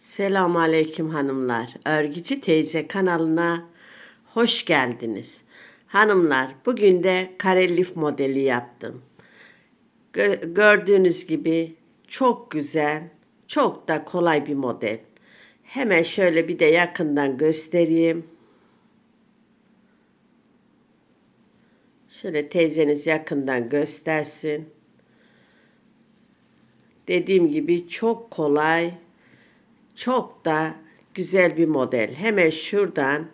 Selamun Aleyküm hanımlar. Örgücü teyze kanalına hoş geldiniz. Hanımlar bugün de kare lif modeli yaptım. Gö- gördüğünüz gibi çok güzel, çok da kolay bir model. Hemen şöyle bir de yakından göstereyim. Şöyle teyzeniz yakından göstersin. Dediğim gibi çok kolay, çok da güzel bir model. Hemen şuradan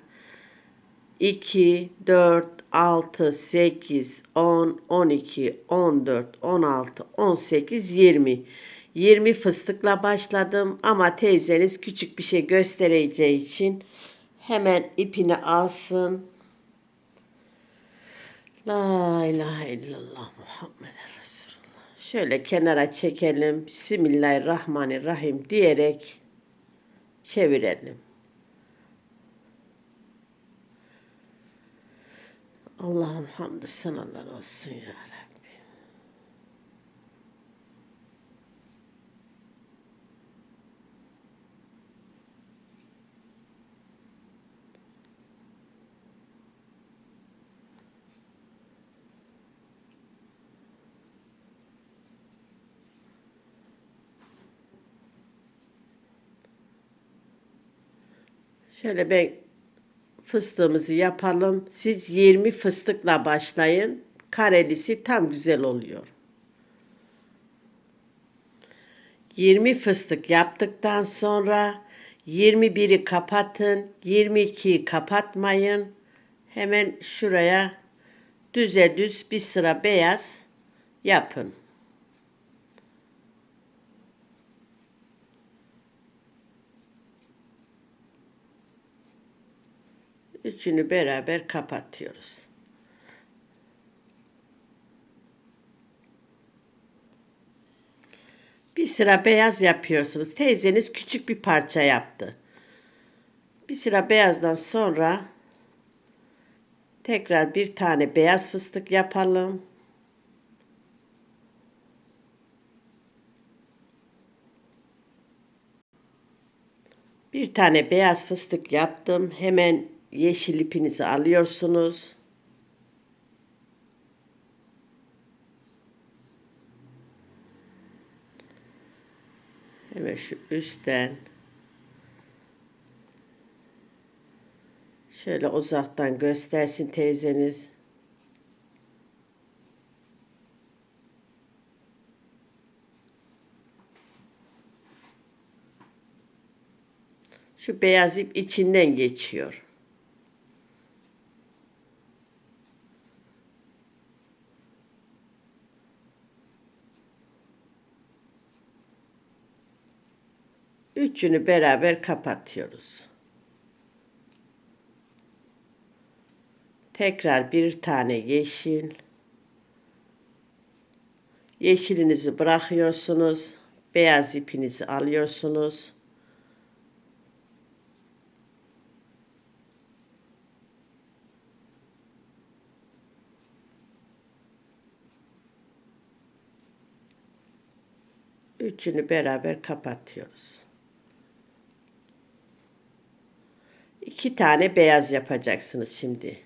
2, 4, 6, 8, 10, 12, 14, 16, 18, 20. 20 fıstıkla başladım ama teyzeniz küçük bir şey göstereceği için hemen ipini alsın. La ilahe illallah Muhammed Resulullah. Şöyle kenara çekelim. Bismillahirrahmanirrahim diyerek çevirelim. Allah'ım hamdü senalar olsun ya Rabbi. Şöyle ben fıstığımızı yapalım. Siz 20 fıstıkla başlayın. Karelisi tam güzel oluyor. 20 fıstık yaptıktan sonra 21'i kapatın, 22'yi kapatmayın. Hemen şuraya düze düz bir sıra beyaz yapın. Üçünü beraber kapatıyoruz. Bir sıra beyaz yapıyorsunuz. Teyzeniz küçük bir parça yaptı. Bir sıra beyazdan sonra tekrar bir tane beyaz fıstık yapalım. Bir tane beyaz fıstık yaptım. Hemen yeşil ipinizi alıyorsunuz. Hemen şu üstten şöyle uzaktan göstersin teyzeniz. Şu beyaz ip içinden geçiyor. Üçünü beraber kapatıyoruz. Tekrar bir tane yeşil. Yeşilinizi bırakıyorsunuz. Beyaz ipinizi alıyorsunuz. Üçünü beraber kapatıyoruz. İki tane beyaz yapacaksınız şimdi.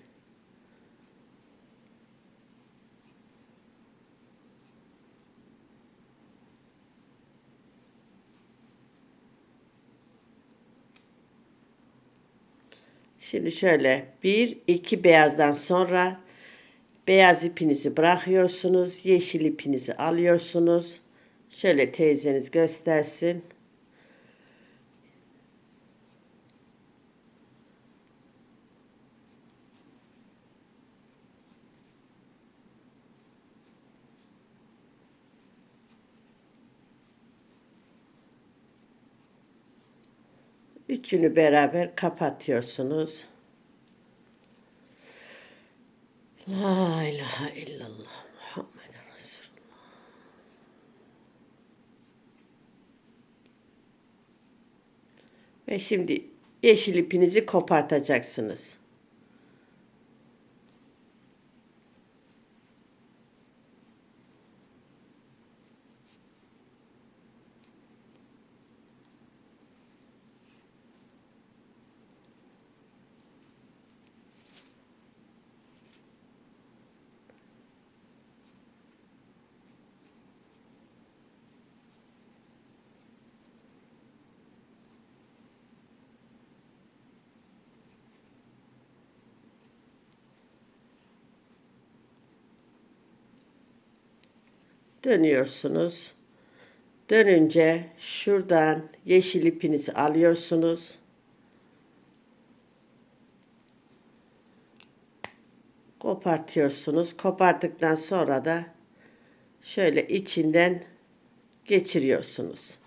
Şimdi şöyle bir iki beyazdan sonra beyaz ipinizi bırakıyorsunuz. Yeşil ipinizi alıyorsunuz. Şöyle teyzeniz göstersin. Üçünü beraber kapatıyorsunuz. La ilahe illallah Muhammed Resulullah. Ve şimdi yeşil ipinizi kopartacaksınız. Dönüyorsunuz. Dönünce şuradan yeşil ipinizi alıyorsunuz. Kopartıyorsunuz. Koparttıktan sonra da şöyle içinden geçiriyorsunuz.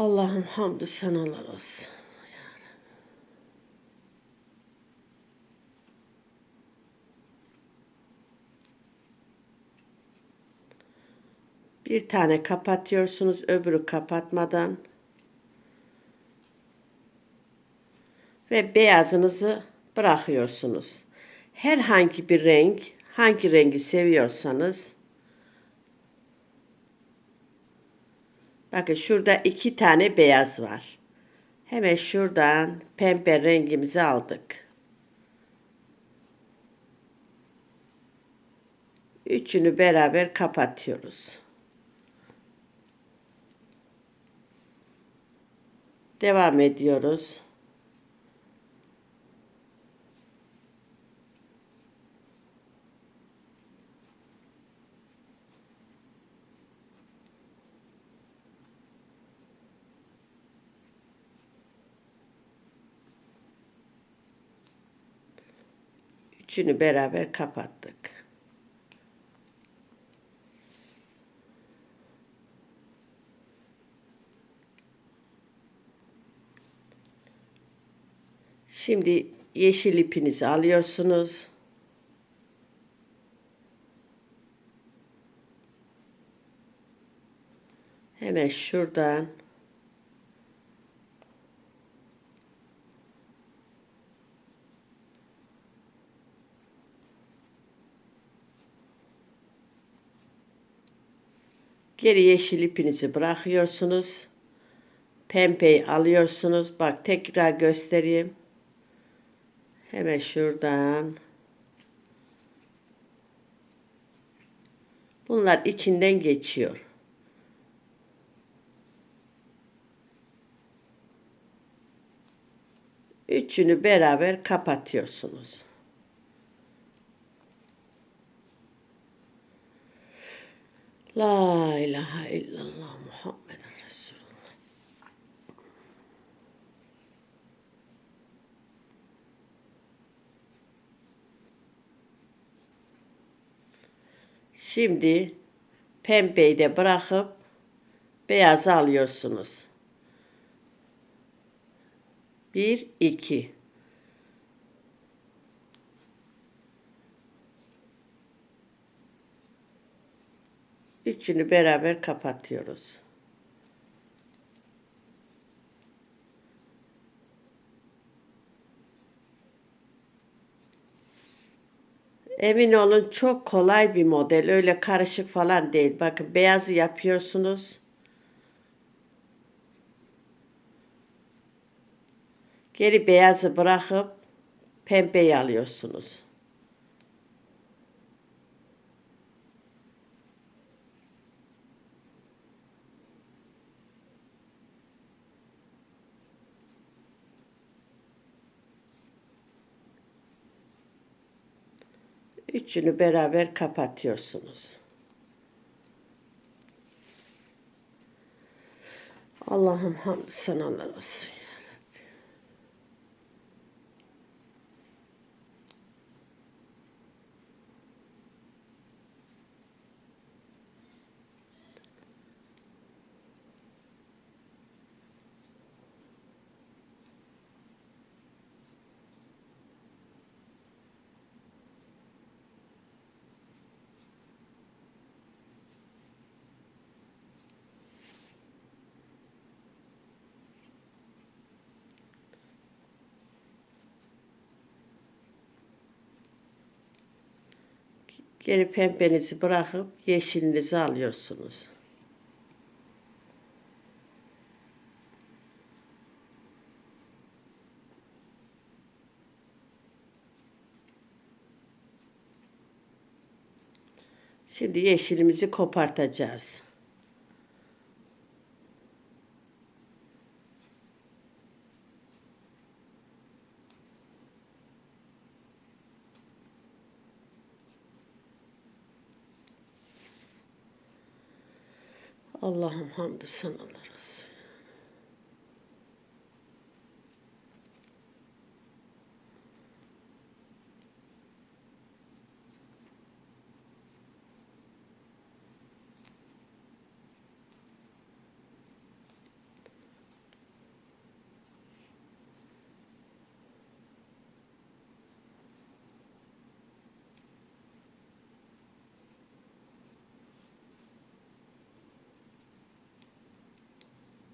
Allah'ım hamdü senalar olsun. Bir tane kapatıyorsunuz öbürü kapatmadan. Ve beyazınızı bırakıyorsunuz. Herhangi bir renk, hangi rengi seviyorsanız Bakın şurada iki tane beyaz var. Hemen şuradan pembe rengimizi aldık. Üçünü beraber kapatıyoruz. Devam ediyoruz. Üçünü beraber kapattık. Şimdi yeşil ipinizi alıyorsunuz. Hemen şuradan Geri yeşil ipinizi bırakıyorsunuz. Pembeyi alıyorsunuz. Bak tekrar göstereyim. Hemen şuradan. Bunlar içinden geçiyor. Üçünü beraber kapatıyorsunuz. La ilahe illallah Muhammeden Resulullah. Şimdi pembeyi de bırakıp beyazı alıyorsunuz. Bir, iki. Üçünü beraber kapatıyoruz. Emin olun çok kolay bir model. Öyle karışık falan değil. Bakın beyazı yapıyorsunuz. Geri beyazı bırakıp pembeyi alıyorsunuz. Üçünü beraber kapatıyorsunuz. Allah'ım hamdü senalar olsun. ya Rabbi. Geri pembenizi bırakıp yeşilinizi alıyorsunuz. Şimdi yeşilimizi kopartacağız. Allah'ım hamdü sanalar olsun.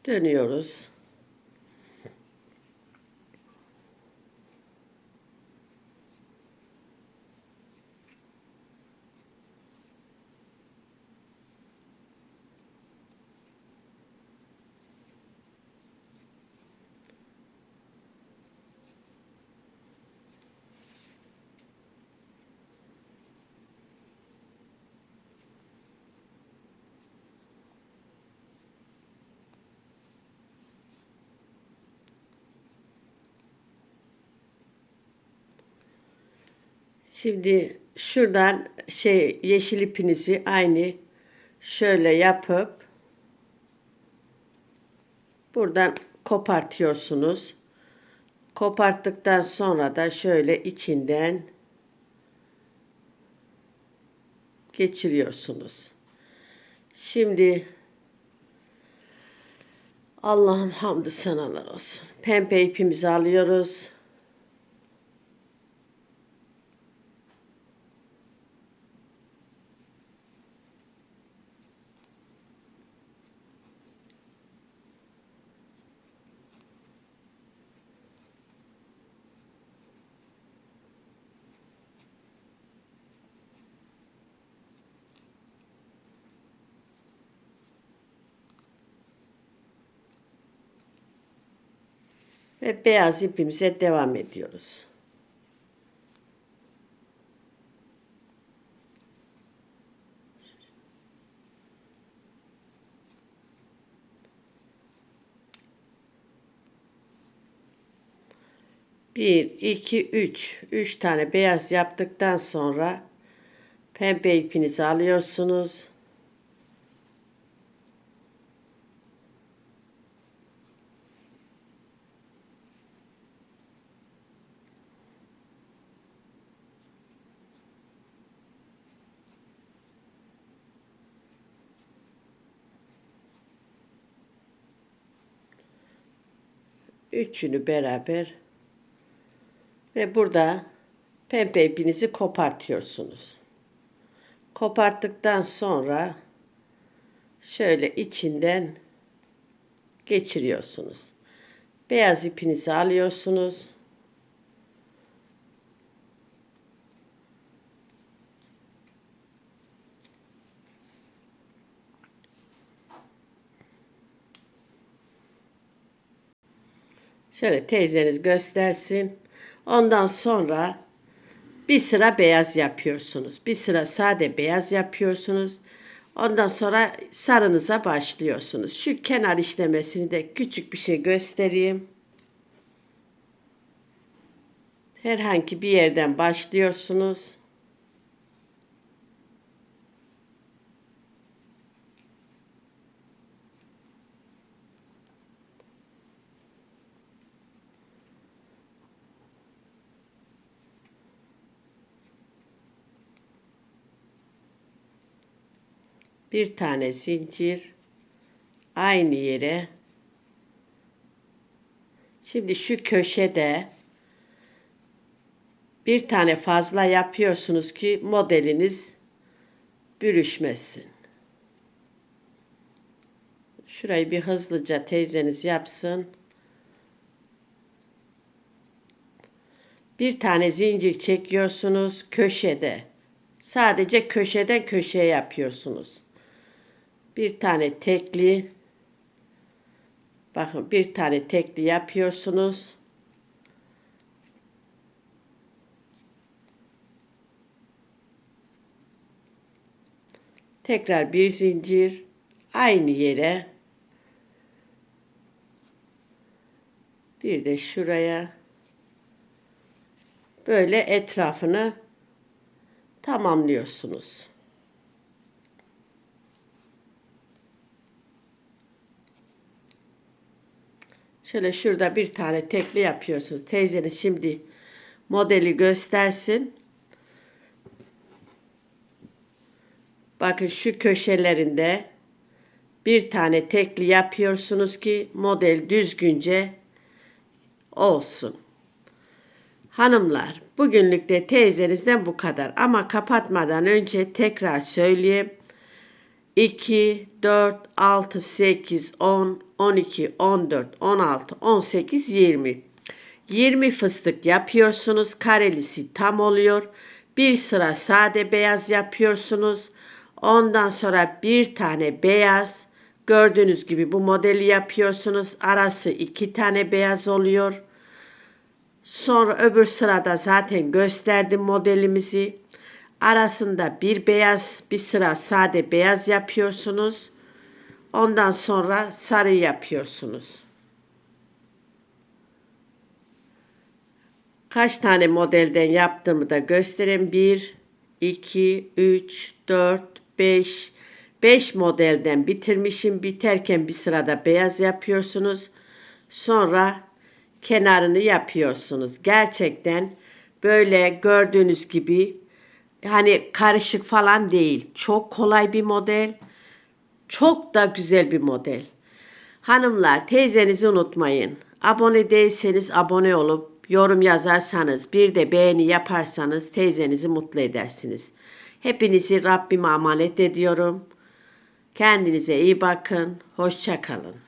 Dönüyoruz. Şimdi şuradan şey yeşil ipinizi aynı şöyle yapıp buradan kopartıyorsunuz. Koparttıktan sonra da şöyle içinden geçiriyorsunuz. Şimdi Allah'ım hamdü senalar olsun. Pembe ipimizi alıyoruz. Ve beyaz ipimize devam ediyoruz. Bir, iki, üç. Üç tane beyaz yaptıktan sonra pembe ipinizi alıyorsunuz. Üçünü beraber ve burada pembe ipinizi kopartıyorsunuz. Koparttıktan sonra şöyle içinden geçiriyorsunuz. Beyaz ipinizi alıyorsunuz. Şöyle teyzeniz göstersin. Ondan sonra bir sıra beyaz yapıyorsunuz. Bir sıra sade beyaz yapıyorsunuz. Ondan sonra sarınıza başlıyorsunuz. Şu kenar işlemesini de küçük bir şey göstereyim. Herhangi bir yerden başlıyorsunuz. Bir tane zincir aynı yere şimdi şu köşede bir tane fazla yapıyorsunuz ki modeliniz bürüşmesin. Şurayı bir hızlıca teyzeniz yapsın. Bir tane zincir çekiyorsunuz köşede. Sadece köşeden köşeye yapıyorsunuz bir tane tekli bakın bir tane tekli yapıyorsunuz. Tekrar bir zincir aynı yere bir de şuraya böyle etrafını tamamlıyorsunuz. Şöyle şurada bir tane tekli yapıyorsunuz. Teyzeniz şimdi modeli göstersin. Bakın şu köşelerinde bir tane tekli yapıyorsunuz ki model düzgünce olsun. Hanımlar, bugünlük de teyzenizden bu kadar. Ama kapatmadan önce tekrar söyleyeyim. 2, 4, 6, 8, 10, 12, 14, 16, 18, 20. 20 fıstık yapıyorsunuz. Karelisi tam oluyor. Bir sıra sade beyaz yapıyorsunuz. Ondan sonra bir tane beyaz. Gördüğünüz gibi bu modeli yapıyorsunuz. Arası iki tane beyaz oluyor. Sonra öbür sırada zaten gösterdim modelimizi. Arasında bir beyaz, bir sıra sade beyaz yapıyorsunuz. Ondan sonra sarı yapıyorsunuz. Kaç tane modelden yaptığımı da göstereyim. 1, 2, 3, 4, 5. 5 modelden bitirmişim. Biterken bir sırada beyaz yapıyorsunuz. Sonra kenarını yapıyorsunuz. Gerçekten böyle gördüğünüz gibi hani karışık falan değil. Çok kolay bir model. Çok da güzel bir model. Hanımlar teyzenizi unutmayın. Abone değilseniz abone olup yorum yazarsanız bir de beğeni yaparsanız teyzenizi mutlu edersiniz. Hepinizi Rabbime emanet ediyorum. Kendinize iyi bakın. Hoşça kalın.